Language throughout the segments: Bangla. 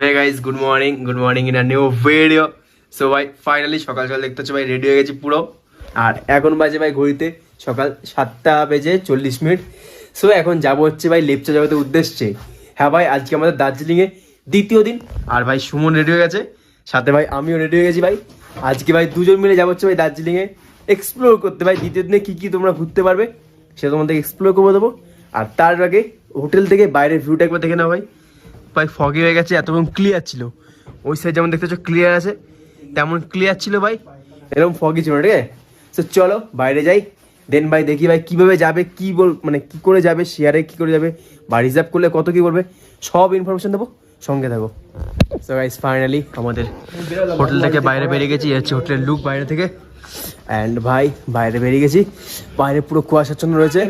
Hey guys good morning good morning in a new video so ভাই ফাইনালি সকাল সকাল দেখতে হচ্ছে ভাই রেডি হয়ে গেছি পুরো। আর এখন বাজে ভাই ঘড়িতে সকাল সাতটা বেজে চল্লিশ মিনিট। সো এখন যাব হচ্ছে ভাই লেপচা জগতের উদ্দেশ্যে। হ্যাঁ ভাই, আজকে আমাদের দার্জিলিংয়ে দ্বিতীয় দিন। আর ভাই সুমন রেডি হয়ে গেছে। সাথে ভাই আমিও রেডি হয়ে গেছি ভাই। আজকে ভাই দুজন মিলে যাব হচ্ছে ভাই দার্জিলিংয়ে। এক্সপ্লোর করতে ভাই, দ্বিতীয় দিনে কী কী তোমরা ঘুরতে পারবে সেটা তোমাদের এক্সপ্লোর করে দেবো। আর তার আগে হোটেল থেকে বাইরের ভিউটা একবার দেখে নাও ভাই। ভাই ফগি হয়ে গেছে, এতক্ষণ ক্লিয়ার ছিল। ওই সাইড যেমন দেখতে ক্লিয়ার আছে, তেমন ক্লিয়ার ছিল ভাই। এরকম ফগি ছিল ঠিক আছে? তো চলো বাইরে যাই দেন ভাই দেখি ভাই কীভাবে যাবে, কি বল মানে কি করে যাবে শেয়ারে কি করে যাবে, বা রিজার্ভ করলে কত কি বলবে সব ইনফরমেশন দেবো, সঙ্গে থাকো। সো গাইস ফাইনালি আমাদের হোটেল থেকে বাইরে বেরিয়ে গেছি হচ্ছে হোটেলের লুক বাইরে থেকে। অ্যান্ড ভাই, বাইরে বেরিয়ে গেছি, বাইরে পুরো কুয়াশাচ্ছন্ন রয়েছে,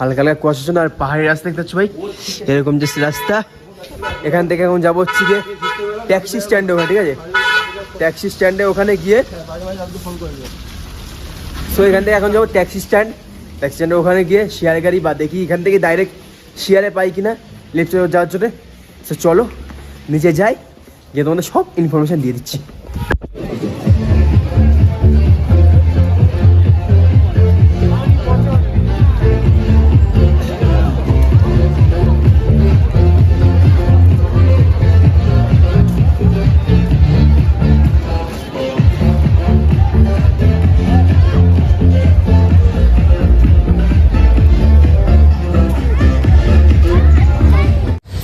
হালকা হালকা কুয়াশাচ্ছন্ন, আর পাহাড়ি রাস্তা দেখতে পাচ্ছ ভাই, এরকম যে রাস্তা। এখান থেকে এখন যাব হচ্ছে গিয়ে ট্যাক্সি স্ট্যান্ডে ওখানে, ঠিক আছে? ট্যাক্সি স্ট্যান্ডে ওখানে গিয়ে সো এখান থেকে এখন যাব ট্যাক্সি স্ট্যান্ড। ট্যাক্সি স্ট্যান্ডে ওখানে গিয়ে শেয়ার গাড়ি বা দেখি এখান থেকে ডাইরেক্ট শেয়ারে পাই কিনা লেফট যাওয়ার জন্য। সো চলো, নিচে যাই, গিয়ে তোমাদের সব ইনফরমেশান দিয়ে দিচ্ছি।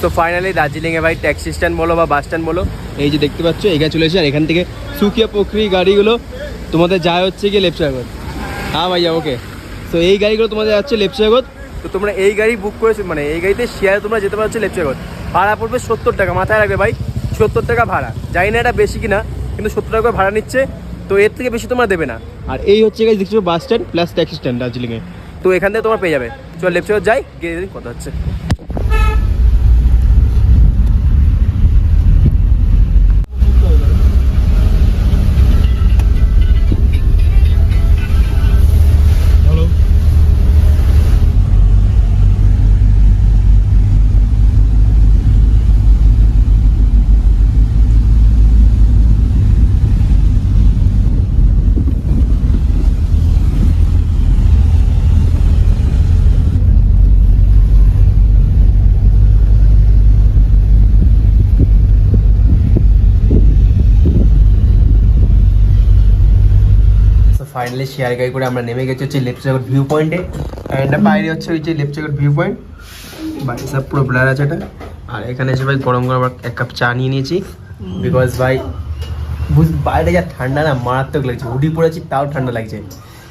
তো ফাইনালি দার্জিলিংয়ে ভাই ট্যাক্সি স্ট্যান্ড বলো বা বাস স্ট্যান্ড বলো, এই যে দেখতে পাচ্ছ, এখানে চলে এসে আর এখান থেকে সুকিয়া পুখরি গাড়িগুলো তোমাদের যায় হচ্ছে গিয়ে লেফট হ্যাঁ ভাইয়া ওকে তো এই গাড়িগুলো তোমাদের যাচ্ছে লেফট তো তোমরা এই গাড়ি বুক করেছ মানে এই গাড়িতে শেয়ারে তোমরা যেতে পারছ লেফট ভাড়া পড়বে সত্তর টাকা, মাথায় রাখবে ভাই, সত্তর টাকা ভাড়া। জানি না এটা বেশি কিনা, কিন্তু সত্তর টাকা ভাড়া নিচ্ছে, তো এর থেকে বেশি তোমরা দেবে না। আর এই হচ্ছে গাড়ি দেখছ bus stand plus taxi stand দার্জিলিংয়ে। তো এখান থেকে তোমরা পেয়ে যাবে। চল লেফট যাই, গিয়ে কথা হচ্ছে সো ফাইনালি শেয়ার গাড়ি করে আমরা নেমে গেছি হচ্ছে লেফট সাইড ভিউ পয়েন্টে অ্যান্ড বাইরে হচ্ছে ওই যে লেফট সাইড ভিউ পয়েন্ট বাইরে সব পুরো ব্লার আছে এটা। আর এখানে এসে ভাই গরম গরম এক কাপ চা নিয়ে নিয়েছি। বিকজ ভাই, বুঝ বাইরে যা ঠান্ডা না, মারাত্মক লাগছে। হুডি পড়েছি, তাও ঠান্ডা লাগছে।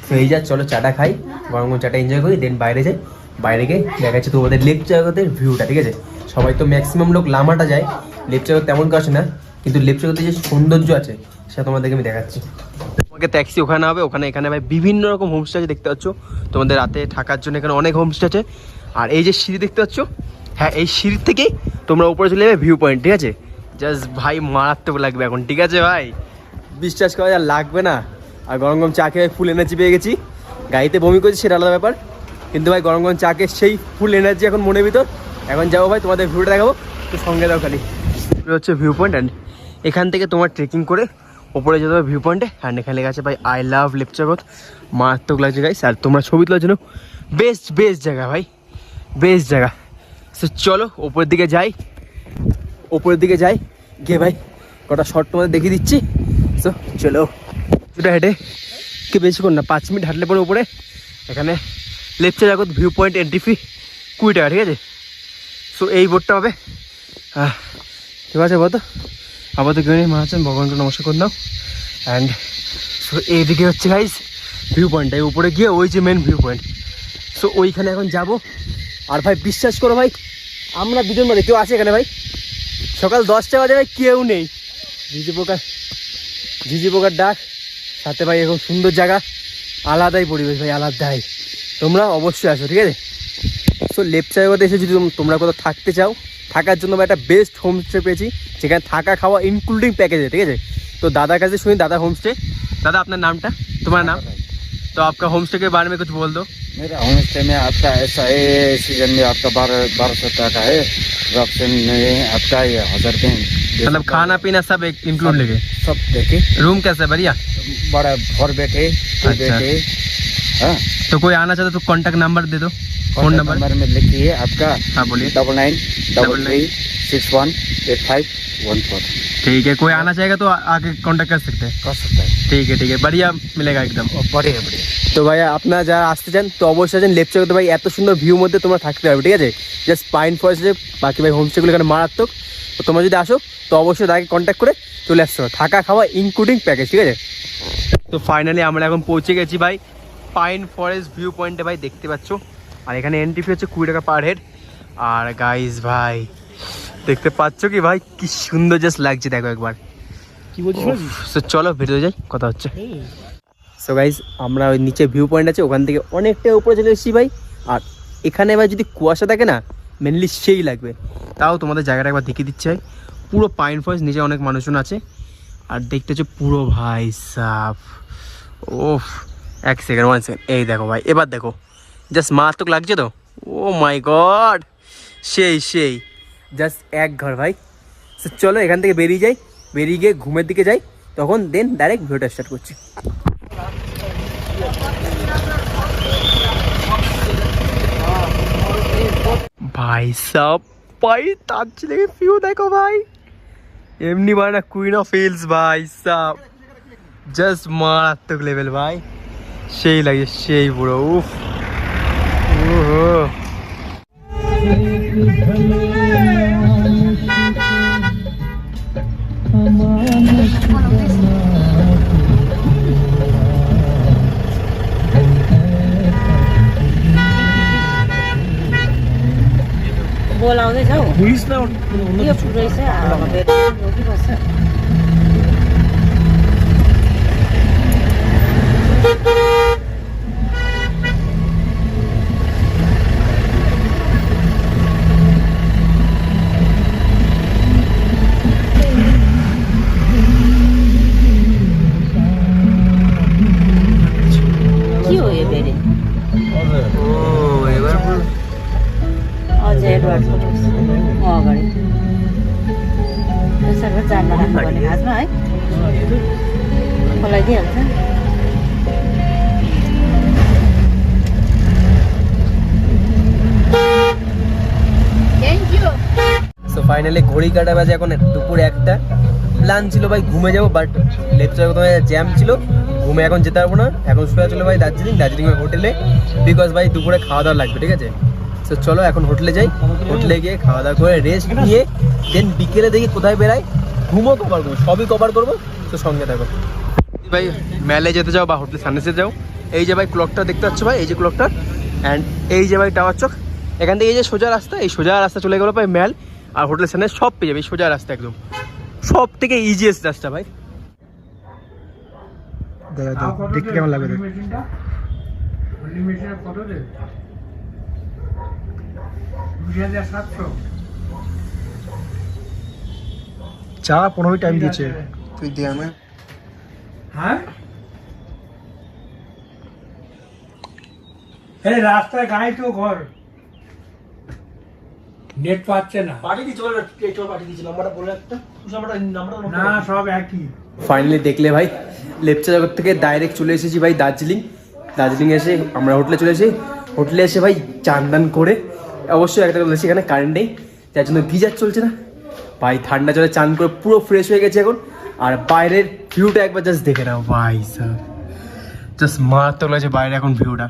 তো এই যা, চলো চাটা খাই। গরম গরম চাটা এনজয় করি দেন বাইরে যাই। বাইরে গিয়ে দেখা যাচ্ছে তোমাদের লেফট জগতের ভিউটা ঠিক আছে? সবাই তো ম্যাক্সিমাম লোক লামাটা যায়। লেফট জগৎ তেমন কিছু না, কিন্তু লেফট যে সৌন্দর্য আছে, সেটা তোমাদেরকে আমি দেখাচ্ছি। তোমাকে ট্যাক্সি ওখানে হবে, ওখানে এখানে ভাই বিভিন্ন রকম হোমস্টে আছে, দেখতে পাচ্ছ। তোমাদের রাতে থাকার জন্য এখানে অনেক হোমস্টে আছে। আর এই যে সিঁড়ি দেখতে পাচ্ছ হ্যাঁ এই সিঁড়ির থেকেই তোমরা উপরে চলে যাবে ভিউ পয়েন্ট ঠিক আছে? জাস্ট ভাই মারাত্মক লাগবে এখন, ঠিক আছে ভাই? বিশ্বাস করা যা লাগবে না। আর গরম গরম চা খেয়ে ফুল এনার্জি পেয়ে গেছি। গাড়িতে বমি করছি, সেটা আলাদা ব্যাপার। কিন্তু ভাই গরম গরম চা খেয়ে সেই ফুল এনার্জি এখন মনের ভিতর। এখন যাব ভাই, তোমাদের ভিউটা দেখাবো। তো সঙ্গে দাও খালি। হচ্ছে ভিউ পয়েন্ট অ্যান্ড এখান থেকে তোমার ট্রেকিং করে ওপরে যেতে হবে ভিউ পয়েন্টে অ্যান্ড এখানে আছে, ভাই আই লাভ লিপ জগৎ মারাত্মক লাগছে গাইস আর তোমরা ছবি তোলার জন্য বেস্ট বেস্ট জায়গা, ভাই। বেস্ট জায়গা। সো চলো ওপরের দিকে যাই। ওপরের দিকে যাই। গিয়ে, ভাই, কটা শর্ট তোমাদের দেখিয়ে দিচ্ছি। সো চলো। কিছুটা হেঁটে কি বেশিক্ষণ না, পাঁচ মিনিট হাঁটলে পরে উপরে। এখানে লেপচা জগৎ ভিউ পয়েন্ট এন্ট্রি ফি কুড়ি টাকা, ঠিক আছে? সো এই বোর্ডটা হবে। ঠিক আছে বলতো আপাতত কেউ মা আছেন ভগবানকে নমস্কার করে নাও। অ্যান্ড সো এইদিকে হচ্ছে গাইজ ভিউ পয়েন্টটা উপরে গিয়ে ওই যে মেন ভিউ পয়েন্ট সো ওইখানে এখন যাব। আর ভাই, বিশ্বাস করো ভাই, আমরা দুজন মানে কেউ আছে এখানে ভাই? সকাল দশটা বাজে ভাই, কেউ নেই। ঝিঝি পোকার ঝিঝি পোকার ডাক। সাথে ভাই এখন সুন্দর জায়গা। আলাদাই পরিবেশ ভাই, আলাদাই। তোমরা অবশ্যই আসো, ঠিক আছে? সো সাইডে এসে যদি তোমরা কোথাও থাকতে চাও থাকার জন্য আমি একটা বেস্ট হোমস্টে পেয়েছি যেখানে থাকা খাওয়া ইনক্লুডিং প্যাকেজে ঠিক আছে তো দাদার কাছে শুনি দাদা হোমস্টে দাদা আপনার নামটা তোমার নাম तो आपका होम स्टे के बारे में कुछ बोल दो मेरा होम स्टे में आपका ऐसा है सीजन में आपका बारह बारह सौ टका है रॉक्सन में आपका ये हजार दिन मतलब खाना पीना सब एक इंक्लूड लेके सब देखे रूम कैसा है बढ़िया बड़ा भर बैठे टू अच्छा। बैठे हाँ तो कोई आना चाहता तो कांटेक्ट नंबर दे दो फोन फोन नंबर नंबर में लिखिए आपका हाँ बोलिए double nine Double double three six one eight five one four ठीक है कोई आना चाहेगा तो आ- आके कांटेक्ट कर सकते हैं कर सकता है ঠিক আছে ঠিক আছে बढ़िया मिलेगा एकदम और बढ़िया बढ़िया তো ভাই আপনারা যারা আসতে চান তো অবশ্যই আছেন লেপচা করতে ভাই এত সুন্দর ভিউ মধ্যে তোমরা থাকতে পারবে ঠিক আছে জাস্ট পাইন ফরেস্ট যে বাকি ভাই হোমস্টেগুলো এখানে মারাত্মক তো তোমরা যদি আসো তো অবশ্যই তাকে কন্ট্যাক্ট করে চলে আসতে হবে থাকা খাওয়া ইনক্লুডিং প্যাকেজ ঠিক আছে তো ফাইনালি আমরা এখন পৌঁছে গেছি ভাই পাইন ফরেস্ট ভিউ পয়েন্টে ভাই দেখতে পাচ্ছ আর এখানে এন্ট্রি ফি হচ্ছে কুড়ি টাকা পার হেড আর গাইস ভাই দেখতে পাচ্ছ কি ভাই? কি সুন্দর জাস্ট লাগছে দেখো একবার। কি বলছিস চলো ভেতরে যাই কথা হচ্ছে। সো গাইজ আমরা ওই নিচে ভিউ পয়েন্ট আছে ওখান থেকে অনেকটা উপরে চলে এসেছি ভাই। আর এখানে ভাই যদি কুয়াশা থাকে না মেনলি সেই লাগবে। তাও তোমাদের জায়গাটা একবার দেখিয়ে দিচ্ছে ভাই। পুরো পাইন ফরেস্ট নিচে অনেক মানুষজন আছে। আর দেখতে হচ্ছে পুরো ভাই সাফ। ওফ এক সেকেন্ড ওয়ান সেকেন্ড এই দেখো ভাই এবার দেখো। জাস্ট মারাত্মক লাগছে তো? ও মাই গড সেই সেই। জাস্ট এক ঘর ভাই। চলো এখান থেকে বেরিয়ে যাই। বেরিয়ে গিয়ে ঘুমের দিকে যাই। তখন দেন ডাইরেক্ট ভিডিওটা স্টার্ট করছি। ভাই, সব ভাই তার দার্জিলিং ভিউ দেখো ভাই। এমনি মানে কুইন অফ হিলস ভাই, সব। জাস্ট মারাত্মক লেভেল ভাই। সেই লাগে, সেই পুরো, উফ। 보라운데 저 보이스나 이거 줄어 있어요. 올라가면 여기 봤어. Thank you. কাটা বাজে এখন, দুপুর একটা। প্ল্যান ছিল ভাই ঘুমে যাব বাট লেপচার তোমার জ্যাম ছিল। ঘুমে এখন যেতে পারব না। এখন শুয়ে চলো ভাই দার্জিলিং দার্জিলিং হোটেলে। বিকজ ভাই দুপুরে খাওয়া দাওয়া লাগবে, ঠিক আছে? তো চলো এখন হোটেলে যাই। হোটেলে গিয়ে খাওয়া দাওয়া করে রেস্ট নিয়ে দেন বিকেলে দেখি কোথায় বেরাই ঘুমও কভার করব, সবই কভার করব। তো সঙ্গে থাকো। ভাই মেলে যেতে যাও বা হোটেল সানসে যাও। এই যে ভাই ক্লকটা দেখতে পাচ্ছ ভাই? এই যে ক্লকটা অ্যান্ড এই যে ভাই টাওয়ার চক। এখান থেকে এই যে সোজা রাস্তা, এই সোজা রাস্তা চলে গেলো ভাই ম্যাল আর হোটেল সামনে সব পেয়ে যাবে সোজা রাস্তা একদম। সব থেকে ইজিয়েস্ট রাস্তা ভাই। দেখতে কেমন লাগবে চা পনেরো টাইম দিয়েছে। তুই দিয়ে আমি হ্যাঁ? এই রাস্তায় গায়ে তো ঘর। নেট পাচ্ছে না। পাঠিয়ে দিচ্ছি বলে চল পাঠিয়ে দিচ্ছি নাম্বারটা বলে একটা নাম্বারটা না সব একই। ফাইনালি দেখলে ভাই লেপচা জগৎ থেকে ডাইরেক্ট চলে এসেছি ভাই দার্জিলিং। দার্জিলিং এসে আমরা হোটেলে চলে এসেছি। হোটেলে এসে ভাই চান করে অবশ্যই একটা বলেছি এখানে কারেন্ট নেই যার জন্য গিজার চলছে না। ভাই ঠান্ডা জলে চান করে পুরো ফ্রেশ হয়ে গেছে এখন। আর বাইরের ভিউটা একবার জাস্ট দেখে নাও ভাই স্যার জাস্ট মারাত্মক লাগছে বাইরে এখন ভিউটা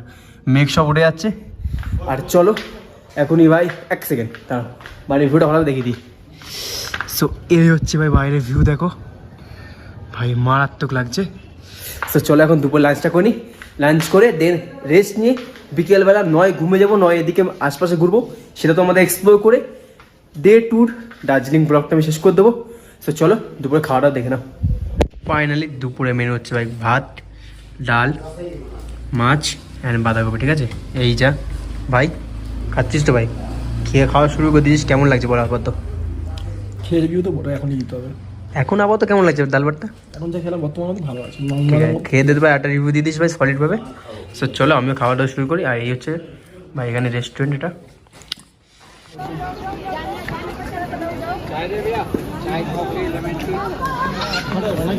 মেঘ সব উঠে যাচ্ছে। আর চলো এখনই ভাই এক সেকেন্ড দাঁড়াও বাইরের ভিউটা ভালো দেখিয়ে দিই। সো এই হচ্ছে ভাই বাইরের ভিউ দেখো। ভাই মারাত্মক লাগছে। সো চলো এখন দুপুর লাঞ্চটা করি। লাঞ্চ করে দেন রেস্ট নিয়ে বিকেলবেলা নয় ঘুমে যাব নয় এদিকে আশপাশে ঘুরবো সেটা তো আমাদের এক্সপ্লোর করে ডে ট্যুর দার্জিলিং ব্লগটা আমি শেষ করে দেবো। সো চলো দুপুরে খাওয়া দাওয়া দেখে নাও। ফাইনালি দুপুরে মেনু হচ্ছে ভাই ভাত ডাল মাছ অ্যান্ড বাঁধাকপি ঠিক আছে? এই যা ভাই। খাচ্ছিস তো ভাই? খেয়ে খাওয়া শুরু করে দিয়েছিস কেমন লাগছে বলো আপাতত? খেয়ে রিভিউ তো বড় এখনই দিতে হবে। এখন আপাতত কেমন লাগছে ডাল ভাতটা এখন যা খেলাম বর্তমানে ভালো আছে। ঠিক আছে খেয়ে দিতে ভাই একটা রিভিউ দিয়ে দিস ভাই সলিডভাবে সো চলো আমিও খাওয়া দাওয়া শুরু করি আর এই হচ্ছে ভাই এখানে রেস্টুরেন্ট এটা। অনেক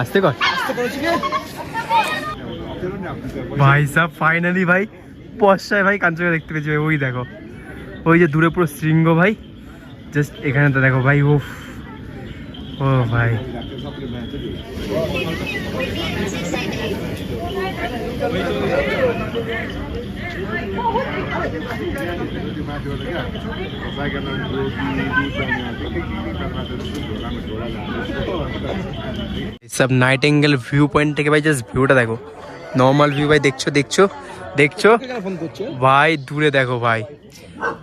আসতে কর ভাই সাহ ফাইনালি ভাই পশায় ভাই কাঞ্চনকে দেখতে পেয়েছি ভাই। ওই দেখো, ওই যে দূরে পুরো শৃঙ্গ ভাই। জাস্ট এখানে তো দেখো ভাই ওফ ও ভাই। সব নাইট অ্যাঙ্গেল ভিউ পয়েন্ট থেকে ভাই জাস্ট ভিউটা দেখো। নর্মাল ভিউ ভাই, দেখছ দেখছ? দেখছ? ভাই, দূরে দেখো ভাই।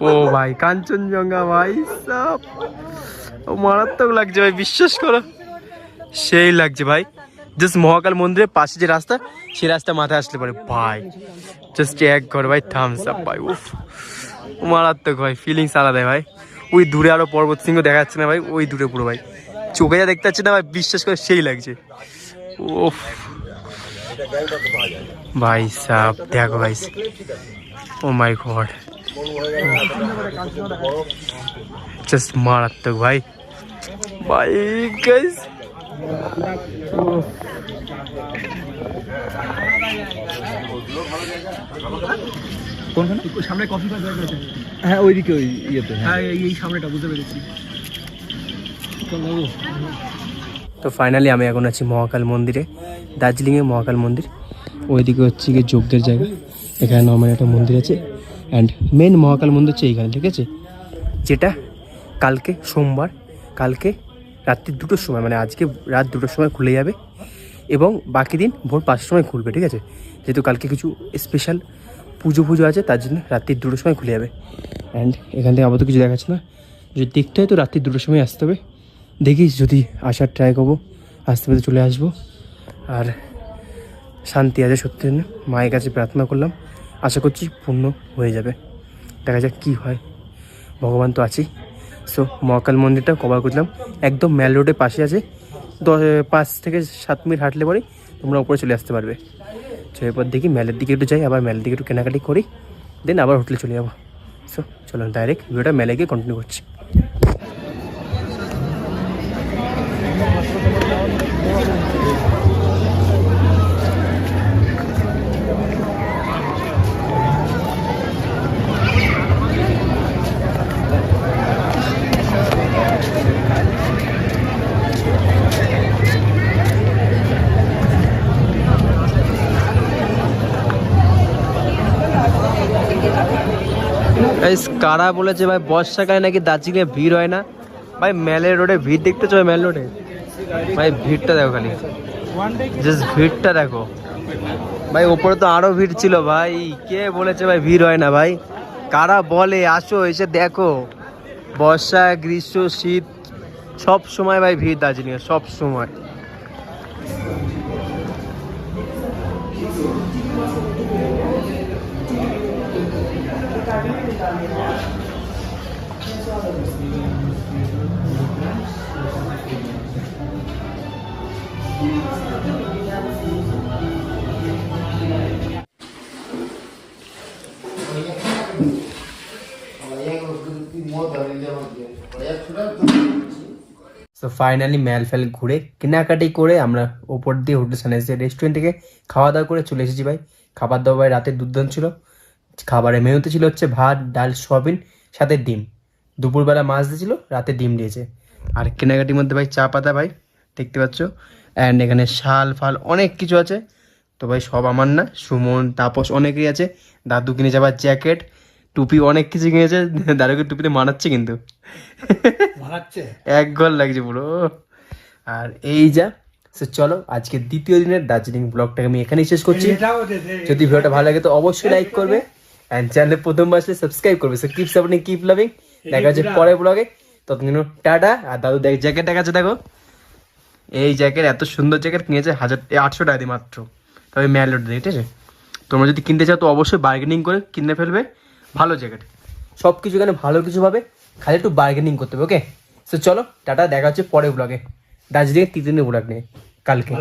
ও ভাই, কাঞ্চনজঙ্ঘা ভাই, সব। ও মারাত্মক লাগছে ভাই, বিশ্বাস করো। সেই লাগছে ভাই। জাস্ট মহাকাল মন্দিরের পাশে যে রাস্তা, সেই রাস্তা মাথায় আসলে পারে ভাই। জাস্ট এক ঘর ভাই থামস আপ ভাই, উফ। মারাত্মক ভাই ফিলিংস আলাদা ভাই। ওই দূরে আরও পর্বত সিংহ দেখা যাচ্ছে না ভাই, ওই দূরে পুরো ভাই। চোখে যা দেখতে পাচ্ছি না ভাই, বিশ্বাস করে সেই লাগছে। উফ। ভাই সাহ দেখো ভাই। ও মাই গড জাস্ট মারাত্মক ভাই। ভাই গাইস সামনে কফি খাওয়া জায়গা আছে হ্যাঁ ওইদিকে ওই ইয়েতে হ্যাঁ। এই এই সামনেটা বুঝতে পেরেছি। তো ফাইনালি আমি এখন আছি মহাকাল মন্দিরে দার্জিলিংয়ে মহাকাল মন্দির। ওইদিকে হচ্ছে গিয়ে যোগদের জায়গা। এখানে নর্মাল একটা মন্দির আছে। অ্যান্ড মেন মহাকাল মন্দির হচ্ছে এইখানে ঠিক আছে? যেটা কালকে সোমবার কালকে রাত্রি দুটোর সময় মানে আজকে রাত দুটোর সময় খুলে যাবে। এবং বাকি দিন ভোর পাঁচটার সময় খুলবে ঠিক আছে? যেহেতু কালকে কিছু স্পেশাল পুজো পুজো আছে, তার জন্য রাত্রি দুটোর সময় খুলে যাবে। অ্যান্ড এখান থেকে আপাতত কিছু দেখাচ্ছে না। যদি দেখতে হয় তো রাত্রি দুটোর সময় আসতে হবে। দেখিস যদি আসার ট্রাই করব, আসতে পেতে চলে আসব। আর শান্তি আছে সত্যি জন্য। মায়ের কাছে প্রার্থনা করলাম। আশা করছি পূর্ণ হয়ে যাবে। দেখা যাক কী হয়। ভগবান তো আছেই। সো মহাকাল মন্দিরটা কভার করলাম। একদম ম্যাল রোডের পাশে আছে। দশ, পাঁচ থেকে সাত মিনিট হাঁটলে পরেই তোমরা উপরে চলে আসতে পারবে। তো এরপর দেখি মেলের দিকে একটু যাই, আবার মেলের দিকে একটু কেনাকাটি করি, দেন আবার হোটেলে চলে যাব। সো চলো ডাইরেক্ট ভিডিওটা মেলে গিয়ে কন্টিনিউ করছি। কারা বলেছে ভাই? বর্ষাকালে নাকি দার্জিলিংয়ে ভিড় হয় না? ভাই মেলের রোডে ভিড় দেখতেছো ভাই মেল রোডে? ভাই, ভিড়টা দেখো খালি। জাস্ট ভিড়টা দেখো। ভাই, ওপরে তো আরও ভিড় ছিল ভাই। কে বলেছে ভাই ভিড় হয় না ভাই? কারা বলে? আসো, এসে দেখো। বর্ষা, গ্রীষ্ম, শীত, সব সময় ভাই ভিড় দার্জিলিংয়ে, সব সময়। সো ফাইনালি ম্যাল ফ্যাল ঘুরে কেনাকাটি করে আমরা ওপর দিয়ে হোটেল সানরাইজ রেস্টুরেন্ট থেকে খাওয়া দাওয়া করে চলে এসেছি ভাই। খাবার ভাই রাতে দুর্দান্ত ছিল। খাবারের মেনুতে ছিল হচ্ছে ভাত, ডাল, সয়াবিন, সাথে ডিম। দুপুরবেলা মাছ দিয়েছিল রাতে ডিম দিয়েছে। আর কেনাকাটির মধ্যে ভাই চা পাতা ভাই দেখতে পাচ্ছ? অ্যান্ড এখানে শাল ফাল অনেক কিছু আছে। তো ভাই সব আমার না সুমন তাপস অনেকেই আছে। দাদু কিনে আবার জ্যাকেট টুপি অনেক কিছু কিনেছে। দাদুকে টুপিতে মানাচ্ছে কিন্তু। ভাগাচ্ছে এক ঘর লাগছে পুরো। আর এই যা সো চলো আজকে দ্বিতীয় দিনের দার্জিলিং ব্লগটাকে আমি এখানেই শেষ করছি। যদি ভিডিওটা ভালো লাগে তো অবশ্যই লাইক করবে। অ্যান্ড চ্যানেলে প্রথমবার আসলে সাবস্ক্রাইব করবে। So keep supporting keep loving দেখা হচ্ছে পরের ব্লগে ততদিন টাটা। আর দাদু দেখ জ্যাকেট দেখা যাচ্ছে দেখো। এই জ্যাকেট এত সুন্দর জ্যাকেট কিনেছে হাজার আটশো টাকা দিয়ে মাত্র। তবে ম্যালোড দিয়ে ঠিক আছে? তোমরা যদি কিনতে চাও তো অবশ্যই বার্গেনিং করে কিনে ফেলবে। ভালো জ্যাকেট সব কিছু এখানে ভালো কিছু পাবে খালি একটু বার্গেনিং করতে হবে ওকে সো চলো টাটা দেখা হচ্ছে পরের ব্লগে দার্জিলিংয়ের তৃতীয় ব্লগ নিয়ে কালকে।